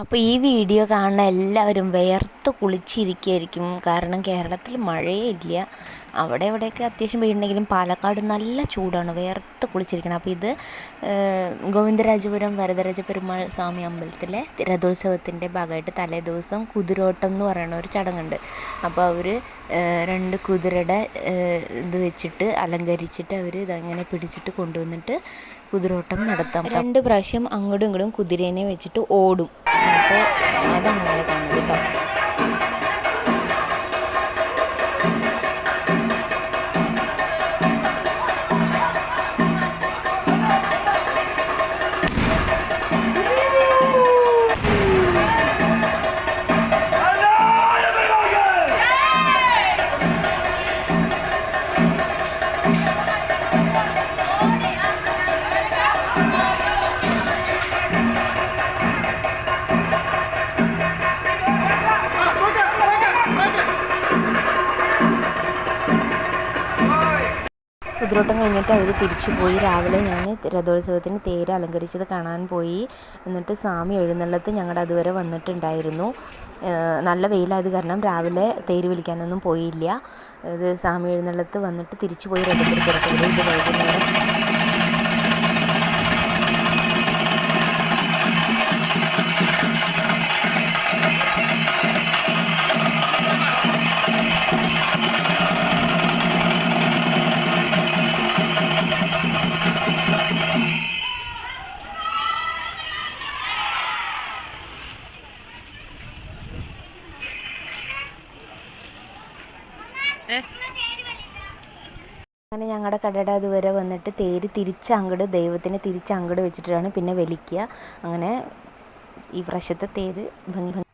അപ്പോൾ ഈ വീഡിയോ കാണുന്ന എല്ലാവരും വേർത്ത് കുളിച്ചിരിക്കുകയായിരിക്കും. കാരണം കേരളത്തിൽ മഴയേ ഇല്ല അവിടെ ഇവിടെയൊക്കെ അത്യാവശ്യം പെയ്യുണ്ടെങ്കിലും പാലക്കാട് നല്ല ചൂടാണ്. വേർത്ത് കുളിച്ചിരിക്കണം. അപ്പോൾ ഇത് ഗോവിന്ദരാജപുരം വരദരാജ പെരുമാൾ സ്വാമി അമ്പലത്തിലെ രഥോത്സവത്തിന്റെ ഭാഗമായിട്ട് തലേ ദിവസം കുതിരോട്ടം എന്ന് പറയുന്ന ഒരു ചടങ്ങുണ്ട്. അപ്പോൾ അവർ രണ്ട് കുതിരയുടെ ഇത് വെച്ചിട്ട് അലങ്കരിച്ചിട്ട് അവർ ഇതങ്ങനെ പിടിച്ചിട്ട് കൊണ്ടുവന്നിട്ട് കുതിരോട്ടം നടത്താം. രണ്ട് പ്രാവശ്യം അങ്ങോട്ടും ഇങ്ങോട്ടും കുതിരേനെ വെച്ചിട്ട് ഓടും. അപ്പോൾ അതങ്ങനെ കാണുന്നത് കേട്ടോ. കുതിരോട്ടം കഴിഞ്ഞിട്ട് അവർ തിരിച്ചു പോയി. രാവിലെ ഞാൻ രഥോത്സവത്തിന് തേര് അലങ്കരിച്ചത് കാണാൻ പോയി. എന്നിട്ട് സ്വാമി എഴുന്നള്ളത്ത് ഞങ്ങളുടെ അതുവരെ വന്നിട്ടുണ്ടായിരുന്നു. നല്ല വെയിലായത് കാരണം രാവിലെ തേര് വിളിക്കാനൊന്നും പോയില്ല. ഇത് സ്വാമി എഴുന്നള്ളത്ത് വന്നിട്ട് തിരിച്ചു പോയി രഥത്തിൽ പുറപ്പെട്ടു ഇത് വൈകുന്നേരം അങ്ങനെ ഞങ്ങളുടെ കടയുടെ അതുവരെ വന്നിട്ട് തേര് തിരിച്ച് അങ്ങട് ദൈവത്തിനെ തിരിച്ച് അങ്ങട് വെച്ചിട്ടാണ് പിന്നെ വലിക്കുക അങ്ങനെ ഈ വർഷത്തെ തേര് ഭംഗി